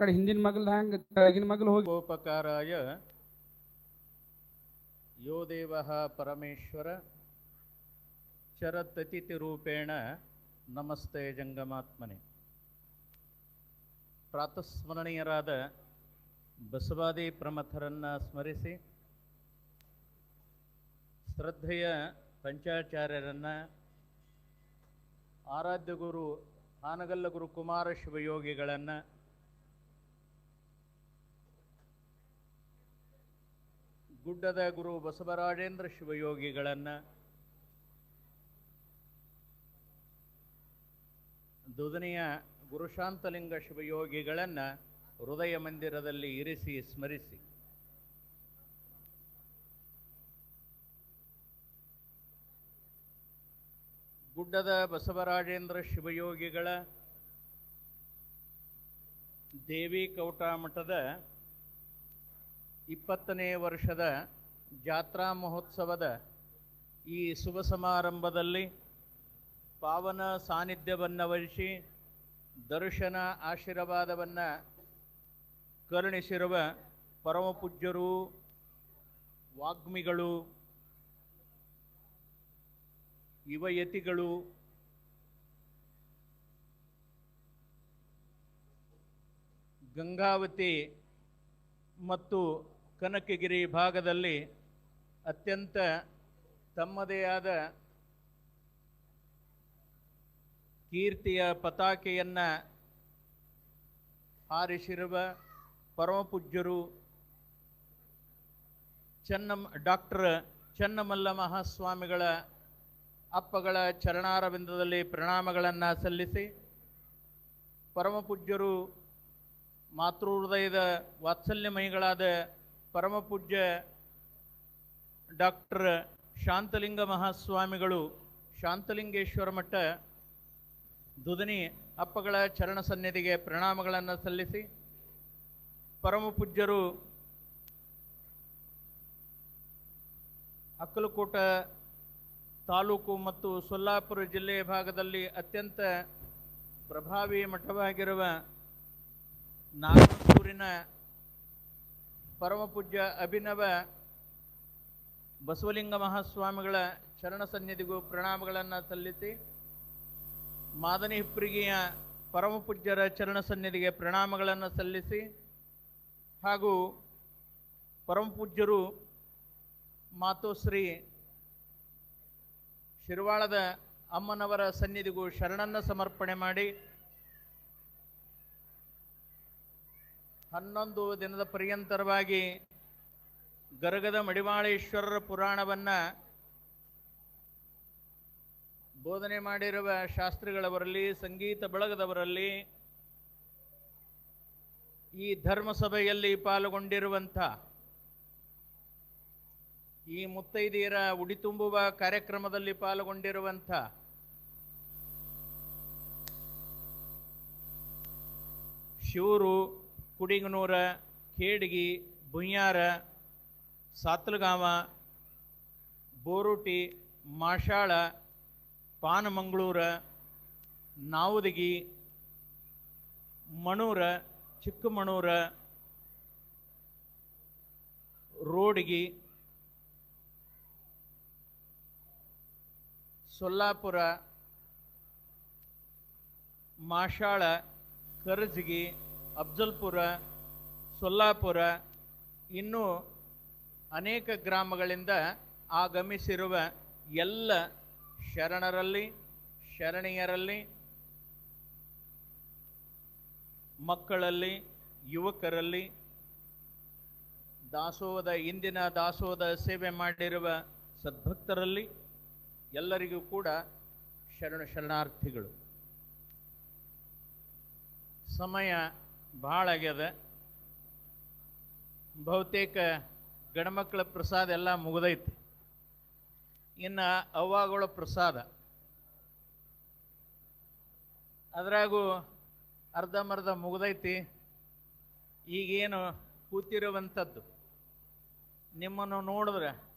ಕಡೆ ಹಿಂದಿನ ಮಗಲ್ ಹಂಗ ಕೆಳಗಿನ ಮಗಲ್ ಹೋಗಿ ಉಪಕಾರಾಯ ಯೋ ದೇವ ಪರಮೇಶ್ವರ ಚರತತಿಥಿರೂಪೇಣ ನಮಸ್ತೆ ಜಂಗಮಾತ್ಮನೆ. ಪ್ರಾತಸ್ಮರಣೀಯರಾದ ಬಸವಾದಿ ಪ್ರಮಥರನ್ನ ಸ್ಮರಿಸಿ ಶ್ರದ್ಧೆಯ ಪಂಚಾಚಾರ್ಯರನ್ನ ಆರಾಧ್ಯ ಗುರು ಹಾನಗಲ್ಲ ಗುರು ಕುಮಾರ ಶಿವಯೋಗಿಗಳನ್ನು ಗುಡ್ಡದ ಗುರು ಬಸವರಾಜೇಂದ್ರ ಶಿವಯೋಗಿಗಳನ್ನು ದುದನೆಯ ಗುರುಶಾಂತಲಿಂಗ ಶಿವಯೋಗಿಗಳನ್ನು ಹೃದಯ ಮಂದಿರದಲ್ಲಿ ಇರಿಸಿ ಸ್ಮರಿಸಿ. ಗುಡ್ಡದ ಬಸವರಾಜೇಂದ್ರ ಶಿವಯೋಗಿಗಳ ದೇವಿ ಕೌಟಾಮಠದ ಇಪ್ಪತ್ತನೇ ವರ್ಷದ ಜಾತ್ರಾ ಮಹೋತ್ಸವದ ಈ ಶುಭ ಸಮಾರಂಭದಲ್ಲಿ ಪಾವನ ಸಾನ್ನಿಧ್ಯವನ್ನು ವಹಿಸಿ ದರ್ಶನ ಆಶೀರ್ವಾದವನ್ನು ಕರುಣಿಸಿರುವ ಪರಮಪೂಜ್ಯರು ವಾಗ್ಮಿಗಳು ಯುವಯತಿಗಳು ಗಂಗಾವತಿ ಮತ್ತು ಕನಕಗಿರಿ ಭಾಗದಲ್ಲಿ ಅತ್ಯಂತ ತಮ್ಮದೇ ಆದ ಕೀರ್ತಿಯ ಪತಾಕೆಯನ್ನು ಹಾರಿಸಿರುವ ಪರಮಪೂಜ್ಯರು ಚೆನ್ನಮ್ಮ, ಡಾಕ್ಟರ್ ಚೆನ್ನಮಲ್ಲ ಮಹಾಸ್ವಾಮಿಗಳ ಅಪ್ಪಗಳ ಚರಣಾರವಿಂದದಲ್ಲಿ ಪ್ರಣಾಮಗಳನ್ನು ಸಲ್ಲಿಸಿ ಪರಮಪೂಜ್ಯರು ಮಾತೃಹೃದಯದ ವಾತ್ಸಲ್ಯಮಯಿಗಳಾದ ಪರಮಪೂಜ್ಯ ಡಾಕ್ಟರ್ ಶಾಂತಲಿಂಗ ಮಹಾಸ್ವಾಮಿಗಳು, ಶಾಂತಲಿಂಗೇಶ್ವರ ಮಠ ದುದನಿ ಅಪ್ಪಗಳ ಚರಣ ಸನ್ನಿಧಿಗೆ ಪ್ರಣಾಮಗಳನ್ನು ಸಲ್ಲಿಸಿ, ಪರಮಪೂಜ್ಯರು ಅಕ್ಕಲಕೋಟ ತಾಲೂಕು ಮತ್ತು ಸೊಲ್ಲಾಪುರ ಜಿಲ್ಲೆಯ ಭಾಗದಲ್ಲಿ ಅತ್ಯಂತ ಪ್ರಭಾವಿ ಮಠವಾಗಿರುವ ನಾಗಪೂರಿನ ಪರಮಪೂಜ್ಯ ಅಭಿನವ ಬಸವಲಿಂಗ ಮಹಾಸ್ವಾಮಿಗಳ ಶರಣ ಸನ್ನಿಧಿಗೂ ಪ್ರಣಾಮಗಳನ್ನು ಸಲ್ಲಿಸಿ ಮಾದನಿ ಹಿಪ್ಪರಿಗೆಯ ಪರಮಪೂಜ್ಯರ ಚರಣ ಸನ್ನಿಧಿಗೆ ಪ್ರಣಾಮಗಳನ್ನು ಸಲ್ಲಿಸಿ ಹಾಗೂ ಪರಮಪೂಜ್ಯರು ಮಾತೋಶ್ರೀ ಶಿರ್ವಾಳದ ಅಮ್ಮನವರ ಸನ್ನಿಧಿಗೂ ಶರಣನ್ನು ಸಮರ್ಪಣೆ ಮಾಡಿ ಹನ್ನೊಂದು ದಿನದ ಪರ್ಯಂತರವಾಗಿ ಗರಗದ ಮಡಿವಾಳೇಶ್ವರರ ಪುರಾಣವನ್ನು ಬೋಧನೆ ಮಾಡಿರುವ ಶಾಸ್ತ್ರಿಗಳವರಲ್ಲಿ, ಸಂಗೀತ ಬಳಗದವರಲ್ಲಿ, ಈ ಧರ್ಮಸಭೆಯಲ್ಲಿ ಪಾಲ್ಗೊಂಡಿರುವಂಥ ಈ ಮುತ್ತೈದೆಯರ ಉಡಿ ತುಂಬುವ ಕಾರ್ಯಕ್ರಮದಲ್ಲಿ ಪಾಲ್ಗೊಂಡಿರುವಂಥ ಶಿವರು ಕುಡಿಗನೂರ ಖೇಡ್ಗಿ ಬುಯ್ಯಾರ ಸಾತ್ಲಗಾಮ ಬೋರುಟಿ ಮಾಷಾಳ ಪಾನಮಂಗಳೂರ ನಾವುದಗಿ ಮಣೂರ ಚಿಕ್ಕಮಣೂರ ರೋಡ್ಗಿ ಸೊಲ್ಲಾಪುರ ಮಾಷಾಳ ಕರ್ಜಗಿ ಅಫ್ಜಲ್ಪುರ, ಸೊಲ್ಲಾಪುರ ಇನ್ನೂ ಅನೇಕ ಗ್ರಾಮಗಳಿಂದ ಆಗಮಿಸಿರುವ ಎಲ್ಲ ಶರಣರಲ್ಲಿ, ಶರಣೀಯರಲ್ಲಿ, ಮಕ್ಕಳಲ್ಲಿ, ಯುವಕರಲ್ಲಿ, ದಾಸೋಹದ, ಇಂದಿನ ದಾಸೋಹದ ಸೇವೆ ಮಾಡಿರುವ ಸದ್ಭಕ್ತರಲ್ಲಿ ಎಲ್ಲರಿಗೂ ಕೂಡ ಶರಣ ಶರಣಾರ್ಥಿಗಳು. ಸಮಯ ಭಾಳ ಆಗ್ಯದ. ಬಹುತೇಕ ಗಂಡ್ಮಕ್ಳ ಪ್ರಸಾದ ಎಲ್ಲ ಮುಗಿದೈತಿ. ಇನ್ನು ಅವ್ವಾಗಳ ಪ್ರಸಾದ. ಅದ್ರಾಗೂ ಅರ್ಧಂಬರ್ಧ ಮುಗಿದೈತಿ. ಈಗೇನು ಕೂತಿರುವಂಥದ್ದು. ನಿಮ್ಮನ್ನು ನೋಡಿದ್ರೆ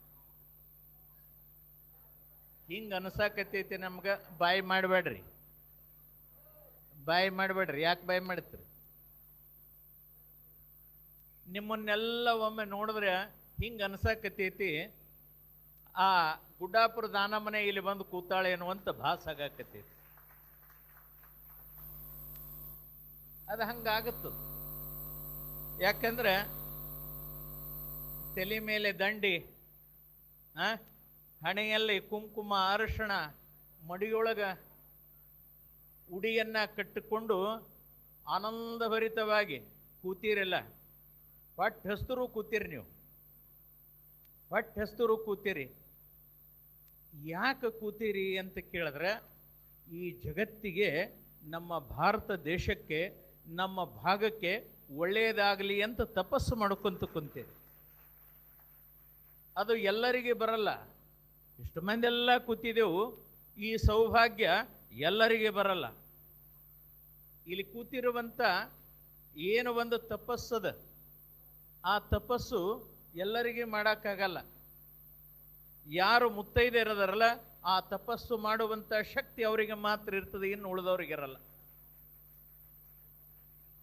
ಹಿಂಗೆ ಅನಿಸಾಕತ್ತೈತಿ ನಮ್ಗೆ, ಬಾಯಿ ಮಾಡಬೇಡ್ರಿ. ಬಾಯಿ ಮಾಡಬೇಡ್ರಿ, ಯಾಕೆ ಬಾಯಿ ಮಾಡ್ತೀರಿ? ನಿಮ್ಮನ್ನೆಲ್ಲ ಒಮ್ಮೆ ನೋಡಿದ್ರೆ ಹಿಂಗೆ ಅನ್ಸಕತ್ತೈತಿ, ಆ ಗುಡ್ಡಾಪುರ ದಾನಮನೆ ಇಲ್ಲಿ ಬಂದು ಕೂತಾಳೆ ಅನ್ನುವಂತ ಭಾಸ ಆಗಾಕತ್ತೈತಿ. ಅದು ಹಂಗಾಗತ್ತದ ಯಾಕಂದ್ರೆ ತಲೆ ಮೇಲೆ ದಂಡಿ ಹಣೆಯಲ್ಲಿ ಕುಂಕುಮ, ಅರಶಿಣ, ಮಡಿಯೊಳಗ ಉಡಿಯನ್ನ ಕಟ್ಟಿಕೊಂಡು ಆನಂದಭರಿತವಾಗಿ ಕೂತೀರಲ್ಲ. ಪಟ್ ಹೆಸ್ತರು ಕೂತೀರಿ ನೀವು. ಪಟ್ ಹೆಸ್ತರು ಕೂತೀರಿ. ಯಾಕೆ ಕೂತೀರಿ ಅಂತ ಕೇಳಿದ್ರೆ, ಈ ಜಗತ್ತಿಗೆ ನಮ್ಮ ಭಾರತ ದೇಶಕ್ಕೆ, ನಮ್ಮ ಭಾಗಕ್ಕೆ ಒಳ್ಳೆಯದಾಗಲಿ ಅಂತ ತಪಸ್ಸು ಮಾಡ್ಕೊಂತ ಕುಂತೀರಿ. ಅದು ಎಲ್ಲರಿಗೆ ಬರಲ್ಲ. ಇಷ್ಟು ಎಲ್ಲ ಕೂತಿದ್ದೆವು ಈ ಸೌಭಾಗ್ಯ ಎಲ್ಲರಿಗೆ ಬರಲ್ಲ. ಇಲ್ಲಿ ಕೂತಿರುವಂಥ ಏನು ಒಂದು ತಪಸ್ಸದ ಆ ತಪಸ್ಸು ಎಲ್ಲರಿಗೆ ಮಾಡೋಕ್ಕಾಗಲ್ಲ. ಯಾರು ಮುತ್ತೈದೆ ಇರೋದಾರಲ್ಲ, ಆ ತಪಸ್ಸು ಮಾಡುವಂಥ ಶಕ್ತಿ ಅವರಿಗೆ ಮಾತ್ರ ಇರ್ತದೆ, ಇನ್ನು ಉಳಿದವರಿಗಿರಲ್ಲ.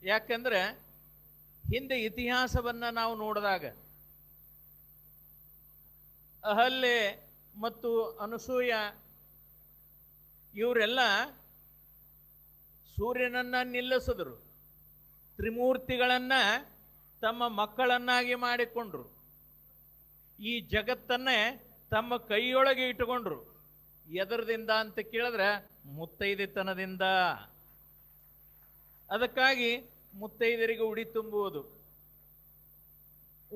ಯಾಕಂದ್ರೆ, ಹಿಂದೆ ಇತಿಹಾಸವನ್ನ ನಾವು ನೋಡಿದಾಗ, ಅಹಲ್ಯೆ ಮತ್ತು ಅನಸೂಯ, ಇವರೆಲ್ಲ ಸೂರ್ಯನನ್ನ ನಿಲ್ಲಿಸಿದ್ರು. ತ್ರಿಮೂರ್ತಿಗಳನ್ನ ತಮ್ಮ ಮಕ್ಕಳನ್ನಾಗಿ ಮಾಡಿಕೊಂಡ್ರು. ಈ ಜಗತ್ತನ್ನೇ ತಮ್ಮ ಕೈಯೊಳಗೆ ಇಟ್ಟುಕೊಂಡ್ರು. ಎದರದಿಂದ ಅಂತ ಕೇಳಿದ್ರೆ ಮುತ್ತೈದೆತನದಿಂದ. ಅದಕ್ಕಾಗಿ ಮುತ್ತೈದರಿಗೆ ಉಡಿ ತುಂಬುವುದು.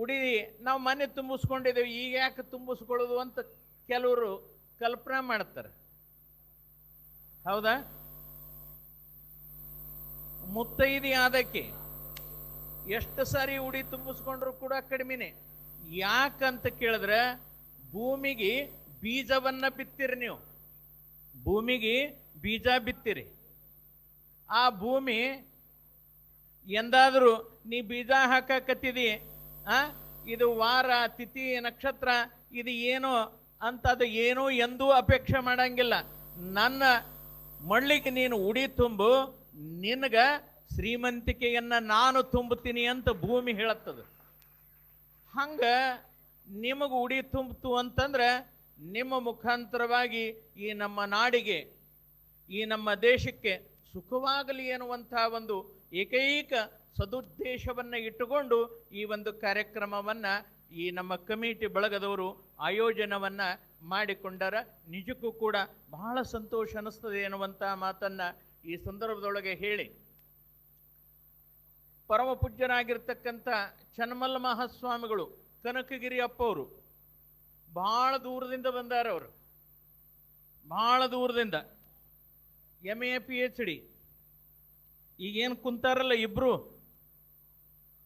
ಉಡಿ ನಾವು ಮನೆ ತುಂಬಿಸ್ಕೊಂಡಿದ್ದೇವೆ, ಈಗ ಯಾಕೆ ತುಂಬಿಸ್ಕೊಳ್ಳೋದು ಅಂತ ಕೆಲವರು ಕಲ್ಪನೆ ಮಾಡ್ತಾರೆ. ಹೌದಾ? ಮುತ್ತೈದಿ ಆದಕ್ಕೆ ಎಷ್ಟು ಸಾರಿ ಉಡಿ ತುಂಬಿಸ್ಕೊಂಡ್ರು ಕೂಡ ಕಡಿಮೆನೆ. ಯಾಕಂತ ಕೇಳಿದ್ರೆ ಭೂಮಿಗೆ ಬೀಜವನ್ನ ಬಿತ್ತಿರಿ ನೀವು. ಭೂಮಿಗೆ ಬೀಜ ಬಿತ್ತಿರಿ. ಆ ಭೂಮಿ ಎಂದಾದರೂ ನೀ ಬೀಜ ಹಾಕಕತ್ತಿದಿ, ಆ? ಇದು ವಾರ, ತಿಥಿ, ನಕ್ಷತ್ರ, ಇದು ಏನು ಅಂತ ಅದು ಏನೂ ಎಂದೂ ಅಪೇಕ್ಷೆ ಮಾಡಂಗಿಲ್ಲ. ನನ್ನ ಮಳ್ಳಿಗೆ ನೀನು ಉಡಿ ತುಂಬು, ನಿನಗ ಶ್ರೀಮಂತಿಕೆಯನ್ನ ನಾನು ತುಂಬುತ್ತೀನಿ ಅಂತ ಭೂಮಿ ಹೇಳತ್ತದ. ಹಂಗ ನಿಮಗೆ ಉಡಿ ತುಂಬಿತು ಅಂತಂದ್ರೆ ನಿಮ್ಮ ಮುಖಾಂತರವಾಗಿ ಈ ನಮ್ಮ ನಾಡಿಗೆ, ಈ ನಮ್ಮ ದೇಶಕ್ಕೆ ಸುಖವಾಗಲಿ ಎನ್ನುವಂತಹ ಒಂದು ಏಕೈಕ ಸದುದ್ದೇಶವನ್ನು ಇಟ್ಟುಕೊಂಡು ಈ ಒಂದು ಕಾರ್ಯಕ್ರಮವನ್ನು ಈ ನಮ್ಮ ಕಮಿಟಿ ಬಳಗದವರು ಆಯೋಜನವನ್ನ ಮಾಡಿಕೊಂಡರ ನಿಜಕ್ಕೂ ಕೂಡ ಬಹಳ ಸಂತೋಷ ಅನ್ನಿಸ್ತದೆ ಎನ್ನುವಂಥ ಮಾತನ್ನ ಈ ಸಂದರ್ಭದೊಳಗೆ ಹೇಳಿ. ಪರಮ ಪೂಜ್ಯರಾಗಿರ್ತಕ್ಕಂಥ ಚನ್ಮಲ್ ಮಹಾಸ್ವಾಮಿಗಳು, ಕನಕಗಿರಿ ಅಪ್ಪವರು ಬಹಳ ದೂರದಿಂದ ಬಂದಾರ ಅವರು. ಬಹಳ ದೂರದಿಂದ. M A P H D ಈಗೇನು ಕುಂತಾರಲ್ಲ ಇಬ್ಬರು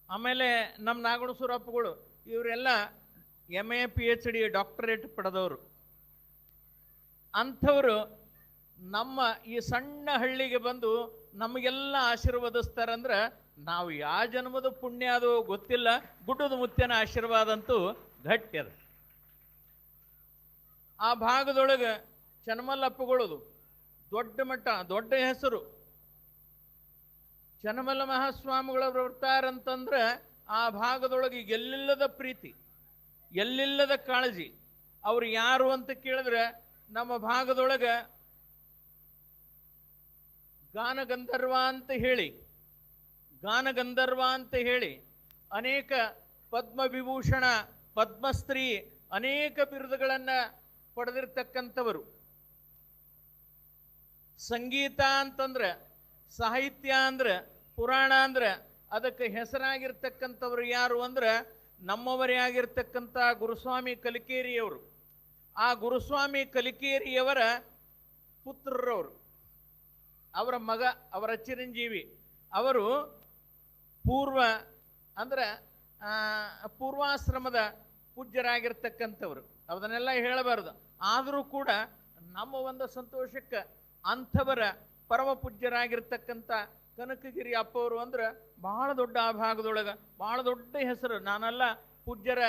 ಆಮೇಲೆ ನಮ್ಮ ನಾಗಣಸೂರಪ್ಪಗಳು ಇವರೆಲ್ಲ M A P H D doctorate ಪಡೆದವರು. ಅಂಥವರು ನಮ್ಮ ಈ ಸಣ್ಣ ಹಳ್ಳಿಗೆ ಬಂದು ನಮಗೆಲ್ಲ ಆಶೀರ್ವದಿಸ್ತಾರಂದ್ರೆ ನಾವು ಯಾವ ಜನ್ಮದ ಪುಣ್ಯ ಅದು ಗೊತ್ತಿಲ್ಲ, ಗುಡ್ಡದ ಮುತ್ತಿನ ಆಶೀರ್ವಾದ ಅಂತೂ ಗಟ್ಟಿ ಅದ. ಆ ಭಾಗದೊಳಗೆ ಚನ್ನಮಲ್ಲಪ್ಪಗಳದು ದೊಡ್ಡ ಮಟ್ಟ ದೊಡ್ಡ ಹೆಸರು. ಚನ್ನಮಲ್ಲ ಮಹಾಸ್ವಾಮಿಗಳವರು ಬರ್ತಾರಂತಂದ್ರೆ ಆ ಭಾಗದೊಳಗೆ ಎಲ್ಲಿಲ್ಲದ ಪ್ರೀತಿ, ಎಲ್ಲಿಲ್ಲದ ಕಾಳಜಿ, ಅವ್ರು ಯಾರು ಅಂತ ಕೇಳಿದ್ರೆ ನಮ್ಮ ಭಾಗದೊಳಗೆ ಗಾನಗಂಧರ್ವ ಅಂತ ಹೇಳಿ ಗಾನಗಂಧರ್ವ ಅಂತ ಹೇಳಿ ಅನೇಕ ಪದ್ಮವಿಭೂಷಣ ಪದ್ಮಶ್ರೀ ಅನೇಕ ಬಿರುದುಗಳನ್ನು ಪಡೆದಿರ್ತಕ್ಕಂಥವರು. ಸಂಗೀತ ಅಂತಂದ್ರೆ, ಸಾಹಿತ್ಯ ಅಂದ್ರೆ, ಪುರಾಣ ಅಂದ್ರೆ, ಅದಕ್ಕೆ ಹೆಸರಾಗಿರ್ತಕ್ಕಂಥವ್ರು ಯಾರು ಅಂದ್ರೆ, ನಮ್ಮವರೇ ಆಗಿರ್ತಕ್ಕಂಥ ಗುರುಸ್ವಾಮಿ ಕಲಿಕೇರಿಯವರು. ಆ ಗುರುಸ್ವಾಮಿ ಕಲಿಕೇರಿಯವರ ಪುತ್ರರವರು. ಅವರ ಮಗ, ಅವರ ಚಿರಂಜೀವಿ. ಅವರು ಪೂರ್ವ, ಅಂದ್ರೆ ಪೂರ್ವಾಶ್ರಮದ ಪೂಜ್ಯರಾಗಿರ್ತಕ್ಕಂಥವ್ರು. ಅದನ್ನೆಲ್ಲ ಹೇಳಬಾರದು. ಆದರೂ ಕೂಡ ನಮ್ಮ ಒಂದು ಸಂತೋಷಕ್ಕೆ ಅಂಥವರ ಪರಮ ಪೂಜ್ಯರಾಗಿರ್ತಕ್ಕಂಥ ಕನಕಗಿರಿ ಅಪ್ಪವರು ಅಂದ್ರೆ ಬಹಳ ದೊಡ್ಡ ಆ ಭಾಗದೊಳಗೆ ಬಹಳ ದೊಡ್ಡ ಹೆಸರು. ನಾನೆಲ್ಲ ಪೂಜ್ಯರ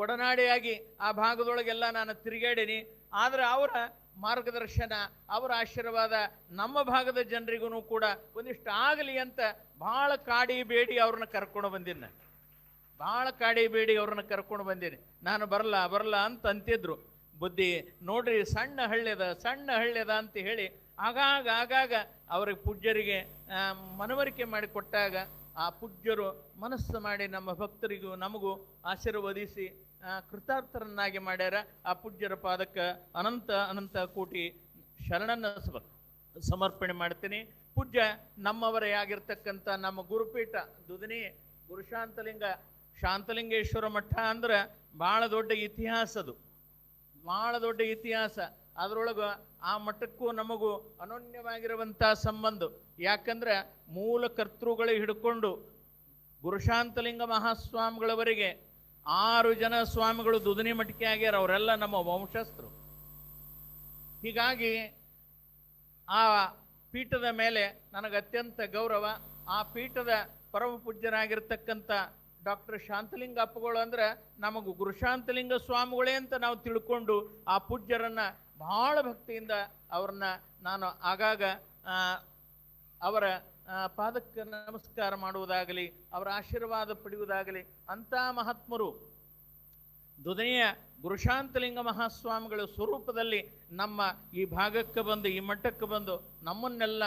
ಒಡನಾಡಿಯಾಗಿ ಆ ಭಾಗದೊಳಗೆಲ್ಲ ನಾನು ತಿರುಗಾಡೀನಿ. ಆದರೆ ಅವರ ಮಾರ್ಗದರ್ಶನ, ಅವರ ಆಶೀರ್ವಾದ ನಮ್ಮ ಭಾಗದ ಜನರಿಗೂ ಕೂಡ ಒಂದಿಷ್ಟು ಆಗಲಿ ಅಂತ ಬಹಳ ಕಾಡಿ ಬೇಡಿ ಅವ್ರನ್ನ ಕರ್ಕೊಂಡು ಬಂದಿನ ಭಾಳ ಕಾಡಿಬೇಡಿ ಅವ್ರನ್ನ ಕರ್ಕೊಂಡು ಬಂದೀನಿ. ನಾನು ಬರಲ್ಲ ಬರಲ್ಲ ಅಂತ ಅಂತಿದ್ರು. ಬುದ್ಧಿ, ನೋಡ್ರಿ, ಸಣ್ಣ ಹಳ್ಳ್ಯದ ಸಣ್ಣ ಹಳ್ಳ್ಯದ ಅಂತ ಹೇಳಿ ಆಗಾಗ ಆಗಾಗ ಅವ್ರಿಗೆ ಪೂಜ್ಯರಿಗೆ ಮನವರಿಕೆ ಮಾಡಿಕೊಟ್ಟಾಗ ಆ ಪೂಜ್ಯರು ಮನಸ್ಸು ಮಾಡಿ ನಮ್ಮ ಭಕ್ತರಿಗೂ ನಮಗೂ ಆಶೀರ್ವದಿಸಿ ಕೃತಾರ್ಥರನ್ನಾಗಿ ಮಾಡ್ಯಾರ, ಆ ಪೂಜ್ಯರ ಪಾದಕ್ಕೆ ಅನಂತ ಅನಂತ ಕೋಟಿ ಶರಣನ್ನ ಸಮ- ಸಮರ್ಪಣೆ ಮಾಡ್ತೀನಿ. ಪೂಜ್ಯ ನಮ್ಮವರೇ ಆಗಿರ್ತಕ್ಕಂಥ ನಮ್ಮ ಗುರುಪೀಠ ದುದಿನಿ ಗುರುಶಾಂತಲಿಂಗ ಶಾಂತಲಿಂಗೇಶ್ವರ ಮಠ ಅಂದ್ರೆ ಭಾಳ ದೊಡ್ಡ ಇತಿಹಾಸ ಅದು. ಭಾಳ ದೊಡ್ಡ ಇತಿಹಾಸ. ಅದರೊಳಗೆ ಆ ಮಠಕ್ಕೂ ನಮಗೂ ಅನನ್ಯವಾಗಿರುವಂಥ ಸಂಬಂಧ. ಯಾಕಂದ್ರೆ ಮೂಲ ಕರ್ತೃಗಳ ಹಿಡ್ಕೊಂಡು ಗುರುಶಾಂತಲಿಂಗ ಮಹಾಸ್ವಾಮಿಗಳವರೆಗೆ ಆರು ಜನ ಸ್ವಾಮಿಗಳು ದುದನಿ ಮಠಕ್ಕೆ ಆಗ್ಯಾರ, ಅವರೆಲ್ಲ ನಮ್ಮ ವಂಶಸ್ಥರು. ಹೀಗಾಗಿ ಆ ಪೀಠದ ಮೇಲೆ ನನಗೆ ಅತ್ಯಂತ ಗೌರವ, ಆ ಪೀಠದ ಪರಮ ಪೂಜ್ಯರಾಗಿರ್ತಕ್ಕಂಥ ಡಾಕ್ಟರ್ ಶಾಂತಲಿಂಗ ಅಪ್ಪಗಳು ಅಂದ್ರೆ ನಮಗೆ ಗುರುಶಾಂತಲಿಂಗ ಸ್ವಾಮಿಗಳೇ ಅಂತ ನಾವು ತಿಳ್ಕೊಂಡು ಆ ಪೂಜ್ಯರನ್ನು ಬಹಳ ಭಕ್ತಿಯಿಂದ ಅವ್ರನ್ನ ನಾನು ಆಗಾಗ ಅವರ ಪಾದಕ್ಕೆ ನಮಸ್ಕಾರ ಮಾಡುವುದಾಗಲಿ, ಅವರ ಆಶೀರ್ವಾದ ಪಡೆಯುವುದಾಗಲಿ, ಅಂಥ ಮಹಾತ್ಮರು ದುದನೆಯ ಗುರುಶಾಂತಲಿಂಗ ಮಹಾಸ್ವಾಮಿಗಳ ಸ್ವರೂಪದಲ್ಲಿ ನಮ್ಮ ಈ ಭಾಗಕ್ಕೆ ಬಂದು, ಈ ಮಠಕ್ಕೆ ಬಂದು ನಮ್ಮನ್ನೆಲ್ಲ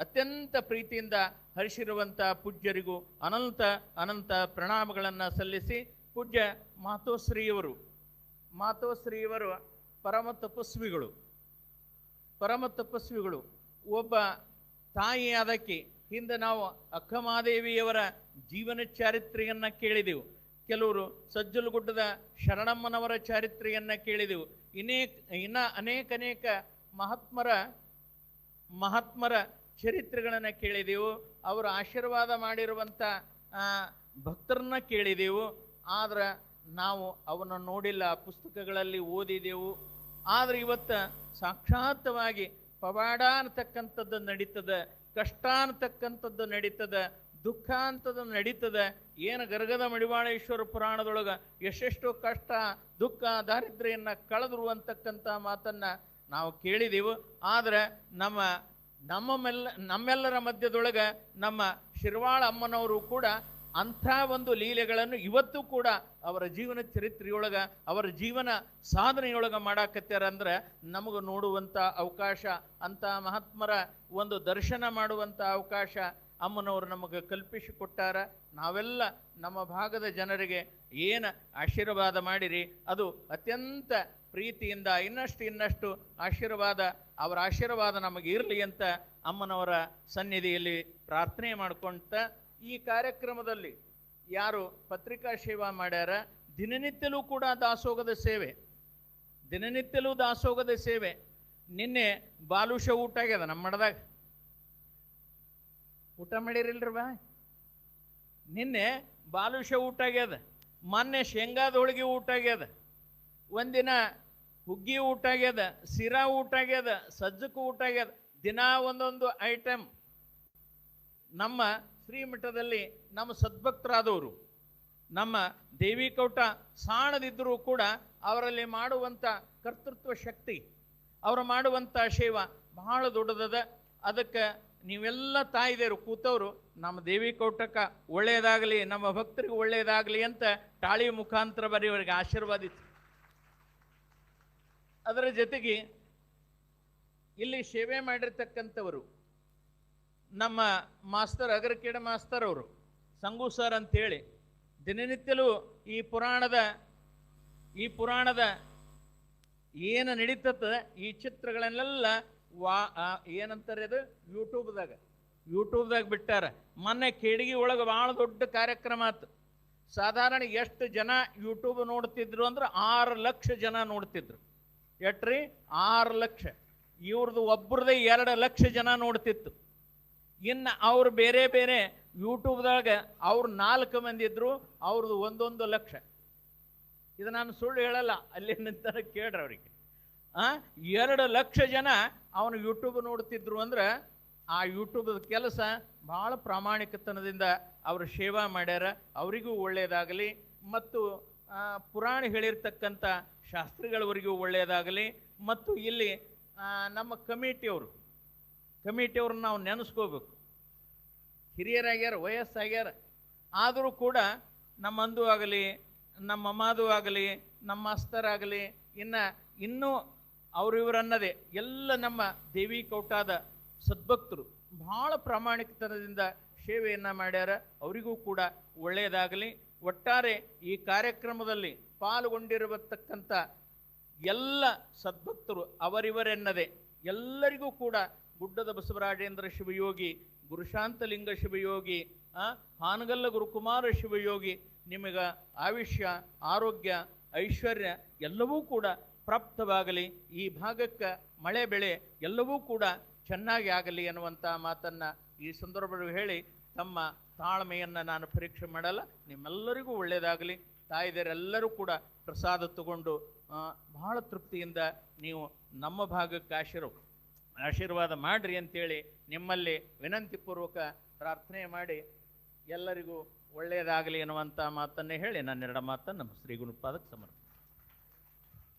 ಅತ್ಯಂತ ಪ್ರೀತಿಯಿಂದ ಹರಿಸಿರುವಂಥ ಪೂಜ್ಯರಿಗೂ ಅನಂತ ಅನಂತ ಪ್ರಣಾಮಗಳನ್ನು ಸಲ್ಲಿಸಿ ಪೂಜ್ಯ ಮಾತೋಶ್ರೀಯವರು ಮಾತೋಶ್ರೀಯವರು ಪರಮ ತಪಸ್ವಿಗಳು ಪರಮ ತಪಸ್ವಿಗಳು, ಒಬ್ಬ ತಾಯಿಯಾದಕ್ಕೆ ಹಿಂದೆ ನಾವು ಅಕ್ಕಮಹಾದೇವಿಯವರ ಜೀವನ ಚಾರಿತ್ರೆಯನ್ನ ಕೇಳಿದೆವು. ಕೆಲವರು ಸಜ್ಜಲಗುಡ್ಡದ ಶರಣಮ್ಮನವರ ಚಾರಿತ್ರೆಯನ್ನ ಕೇಳಿದೆವು. ಇನ್ನೇ ಇನ್ನ ಅನೇಕ ಅನೇಕ ಮಹಾತ್ಮರ ಮಹಾತ್ಮರ ಚರಿತ್ರೆಗಳನ್ನು ಕೇಳಿದೆವು. ಅವರ ಆಶೀರ್ವಾದ ಮಾಡಿರುವಂಥ ಭಕ್ತರನ್ನ ಕೇಳಿದೆವು. ಆದ್ರೆ ನಾವು ಅವನ್ನ ನೋಡಿಲ್ಲ, ಪುಸ್ತಕಗಳಲ್ಲಿ ಓದಿದೆವು. ಆದ್ರೆ ಇವತ್ತು ಸಾಕ್ಷಾತ್ತವಾಗಿ ಪವಾಡ ಅನ್ನತಕ್ಕಂಥದ್ದು ನಡೀತದೆ ಕಷ್ಟ ಅನ್ನತಕ್ಕಂಥದ್ದು ನಡೀತದೆ ದುಃಖ ಅಂತದ್ದು ನಡೀತದೆ. ಏನು ಗರ್ಗದ ಮಡಿವಾಳೇಶ್ವರ ಪುರಾಣದೊಳಗೆ ಎಷ್ಟೆಷ್ಟು ಕಷ್ಟ, ದುಃಖ, ದಾರಿದ್ರ್ಯನ್ನ ಕಳೆದ್ರು ಅಂತಕ್ಕಂಥ ಮಾತನ್ನ ನಾವು ಕೇಳಿದೆವು. ಆದ್ರೆ ನಮ್ಮ ನಮ್ಮ ಮೆಲ್ಲ, ನಮ್ಮೆಲ್ಲರ ಮಧ್ಯದೊಳಗೆ ನಮ್ಮ ಶಿರ್ವಾಳ ಅಮ್ಮನವರು ಕೂಡ ಅಂಥ ಒಂದು ಲೀಲೆಗಳನ್ನು ಇವತ್ತು ಕೂಡ ಅವರ ಜೀವನ ಚರಿತ್ರೆಯೊಳಗ, ಅವರ ಜೀವನ ಸಾಧನೆಯೊಳಗ ಮಾಡಾಕತ್ಯಾರ ಅಂದ್ರೆ ನಮಗೆ ನೋಡುವಂಥ ಅವಕಾಶ ಅಂಥ ಮಹಾತ್ಮರ ಒಂದು ದರ್ಶನ ಮಾಡುವಂಥ ಅವಕಾಶ ಅಮ್ಮನವರು ನಮಗೆ ಕಲ್ಪಿಸಿಕೊಟ್ಟಾರ ನಾವೆಲ್ಲ ನಮ್ಮ ಭಾಗದ ಜನರಿಗೆ ಏನು ಆಶೀರ್ವಾದ ಮಾಡಿರಿ, ಅದು ಅತ್ಯಂತ ಪ್ರೀತಿಯಿಂದ ಇನ್ನಷ್ಟು ಇನ್ನಷ್ಟು ಆಶೀರ್ವಾದ, ಅವರ ಆಶೀರ್ವಾದ ನಮಗೆ ಇರಲಿ ಅಂತ ಅಮ್ಮನವರ ಸನ್ನಿಧಿಯಲ್ಲಿ ಪ್ರಾರ್ಥನೆ ಮಾಡ್ಕೊಂತ ಈ ಕಾರ್ಯಕ್ರಮದಲ್ಲಿ ಯಾರು ಪತ್ರಿಕಾ ಸೇವಾ ಮಾಡ್ಯಾರ, ದಿನನಿತ್ಯಲೂ ಕೂಡ ದಾಸೋಗದ ಸೇವೆ. ದಿನನಿತ್ಯಲೂ ದಾಸೋಗದ ಸೇವೆ. ನಿನ್ನೆ ಬಾಲುಷ ಊಟ ಆಗ್ಯದ ನಮ್ಮ ಮಠದಾಗ. ಊಟ ಮಾಡಿರಿಲ್ರಿ ಬಾ. ನಿನ್ನೆ ಬಾಲುಷ ಊಟ ಆಗ್ಯದ. ಮೊನ್ನೆ ಶೇಂಗಾದ ಹೋಳಿಗೆ ಊಟ ಆಗ್ಯದ. ಒಂದಿನ ಹುಗ್ಗಿ ಊಟ ಆಗ್ಯದ ಸಿರಾ ಊಟ ಆಗ್ಯದ ಸಜ್ಜಕ್ಕೂ ಊಟ ಆಗ್ಯದ. ದಿನ ಒಂದೊಂದು ಐಟಮ್ ನಮ್ಮ ಶ್ರೀಮಠದಲ್ಲಿ ನಮ್ಮ ಸದ್ಭಕ್ತರಾದವರು, ನಮ್ಮ ದೇವಿಕೌಟ ಸಾಣದಿದ್ದರೂ ಕೂಡ ಅವರಲ್ಲಿ ಮಾಡುವಂಥ ಕರ್ತೃತ್ವ ಶಕ್ತಿ, ಅವರು ಮಾಡುವಂಥ ಸೇವಾ ಬಹಳ ದೊಡ್ಡದದ. ಅದಕ್ಕೆ ನೀವೆಲ್ಲ ತಾಯಿದೇರು ಕೂತವರು, ನಮ್ಮ ದೇವಿಕೌಟಕ್ಕೆ ಒಳ್ಳೆಯದಾಗಲಿ, ನಮ್ಮ ಭಕ್ತರಿಗೆ ಒಳ್ಳೆಯದಾಗಲಿ ಅಂತ ತಾಳಿ ಮುಖಾಂತರ ಬರೆಯವರಿಗೆ ಆಶೀರ್ವಾದಿತ್ತು ಅದರ ಜೊತೆಗೆ ಇಲ್ಲಿ ಸೇವೆ ಮಾಡಿರ್ತಕ್ಕಂಥವರು ನಮ್ಮ ಮಾಸ್ತರ್, ಅಗರಕೇಡ ಮಾಸ್ತರ್ ಅವರು, ಸಂಗು ಸರ್ ಅಂತೇಳಿ, ದಿನನಿತ್ಯಲೂ ಈ ಪುರಾಣದ ಈ ಪುರಾಣದ ಏನು ನಡೀತದ, ಈ ಚಿತ್ರಗಳನ್ನೆಲ್ಲ ವಾ ಏನಂತಾರೆ ಅದು? ಯೂಟ್ಯೂಬ್ದಾಗ ಯೂಟ್ಯೂಬ್ದಾಗ ಬಿಟ್ಟಾರ. ಮೊನ್ನೆ ಕೇಡಿಗೆ ಒಳಗೆ ಭಾಳ ದೊಡ್ಡ ಕಾರ್ಯಕ್ರಮ ಆತು. ಸಾಧಾರಣ ಎಷ್ಟು ಜನ ಯೂಟ್ಯೂಬ್ ನೋಡ್ತಿದ್ರು ಅಂದ್ರೆ ಆರು ಲಕ್ಷ ಜನ ನೋಡ್ತಿದ್ರು. ಎಟ್ರಿ? ಆರು ಲಕ್ಷ. ಇವ್ರದ್ದು ಒಬ್ರದೇ ಎರಡು ಲಕ್ಷ ಜನ ನೋಡ್ತಿತ್ತು. ಇನ್ನು ಅವ್ರು ಬೇರೆ ಬೇರೆ ಯೂಟ್ಯೂಬ್ದಾಗ ಅವ್ರು ನಾಲ್ಕು ಮಂದಿ ಇದ್ರು ಅವ್ರದ್ದು ಒಂದೊಂದು ಲಕ್ಷ. ಇದು ನಾನು ಸುಳ್ಳು ಹೇಳಲ್ಲ ಅಲ್ಲಿ ನಿಂತರ ಕೇಳ್ರಿ ಅವರಿಗೆ. ಆ, ಎರಡು ಲಕ್ಷ ಜನ ಅವನು ಯೂಟ್ಯೂಬ್ ನೋಡ್ತಿದ್ರು ಅಂದ್ರೆ ಆ ಯೂಟ್ಯೂಬ್ ಕೆಲಸ ಭಾಳ ಪ್ರಾಮಾಣಿಕತನದಿಂದ ಅವರು ಸೇವಾ ಮಾಡ್ಯಾರ. ಅವರಿಗೂ ಒಳ್ಳೆಯದಾಗಲಿ ಮತ್ತು ಪುರಾಣ ಹೇಳಿರ್ತಕ್ಕಂಥ ಶಾಸ್ತ್ರಿಗಳವರಿಗೂ ಒಳ್ಳೆಯದಾಗಲಿ ಮತ್ತು ಇಲ್ಲಿ ನಮ್ಮ ಕಮಿಟಿಯವರು ಕಮಿಟಿಯವ್ರನ್ನ ನಾವು ನೆನೆಸ್ಕೋಬೇಕು. ಹಿರಿಯರಾಗ್ಯಾರ, ವಯಸ್ಸಾಗ್ಯಾರ, ಆದರೂ ಕೂಡ ನಮ್ಮ ಅಂದು ಆಗಲಿ, ನಮ್ಮ ಮಾದು ಆಗಲಿ, ನಮ್ಮ ಅಸ್ತರಾಗಲಿ ಇನ್ನು ಇನ್ನೂ ಅವರಿವರನ್ನದೇ ಎಲ್ಲ ನಮ್ಮ ದೇವಿ ಕೌಟಾದ ಸದ್ಭಕ್ತರು ಬಹಳ ಪ್ರಾಮಾಣಿಕತನದಿಂದ ಸೇವೆಯನ್ನು ಮಾಡ್ಯಾರ. ಅವರಿಗೂ ಕೂಡ ಒಳ್ಳೆಯದಾಗಲಿ ಒಟ್ಟಾರೆ ಈ ಕಾರ್ಯಕ್ರಮದಲ್ಲಿ ಪಾಲ್ಗೊಂಡಿರತಕ್ಕಂಥ ಎಲ್ಲ ಸದ್ಭಕ್ತರು ಅವರಿವರೆನ್ನದೆ ಎಲ್ಲರಿಗೂ ಕೂಡ ಗುಡ್ಡದ ಬಸವರಾಜೇಂದ್ರ ಶಿವಯೋಗಿ, ಗುರುಶಾಂತಲಿಂಗ ಶಿವಯೋಗಿ ಹಾನಗಲ್ಲ ಗುರುಕುಮಾರ ಶಿವಯೋಗಿ, ನಿಮಗೆ ಆಯುಷ್ಯ, ಆರೋಗ್ಯ, ಐಶ್ವರ್ಯ ಎಲ್ಲವೂ ಕೂಡ ಪ್ರಾಪ್ತವಾಗಲಿ, ಈ ಭಾಗಕ್ಕೆ ಮಳೆ ಬೆಳೆ ಎಲ್ಲವೂ ಕೂಡ ಚೆನ್ನಾಗಿ ಆಗಲಿ ಅನ್ನುವಂಥ ಮಾತನ್ನು ಈ ಸಂದರ್ಭದಲ್ಲಿ ಹೇಳಿ ತಮ್ಮ ತಾಳ್ಮೆಯನ್ನು ನಾನು ಪರೀಕ್ಷೆ ಮಾಡಲ್ಲ, ನಿಮ್ಮೆಲ್ಲರಿಗೂ ಒಳ್ಳೆಯದಾಗಲಿ ತಾಯಿದರೆಲ್ಲರೂ ಕೂಡ ಪ್ರಸಾದ ತಗೊಂಡು ಬಹಳ ತೃಪ್ತಿಯಿಂದ ನೀವು ನಮ್ಮ ಭಾಗಕ್ಕೆ ಆಶೀರ್ವ ಆಶೀರ್ವಾದ ಮಾಡ್ರಿ ಅಂತೇಳಿ ನಿಮ್ಮಲ್ಲಿ ವಿನಂತಿಪೂರ್ವಕ ಪ್ರಾರ್ಥನೆ ಮಾಡಿ ಎಲ್ಲರಿಗೂ ಒಳ್ಳೆಯದಾಗಲಿ ಎನ್ನುವಂಥ ಮಾತನ್ನೇ ಹೇಳಿ ನನ್ನೆರಡ ಮಾತನ್ನು ಶ್ರೀ ಗುರುಪಾದಕ್ಕೆ ಸಮರ್ಪ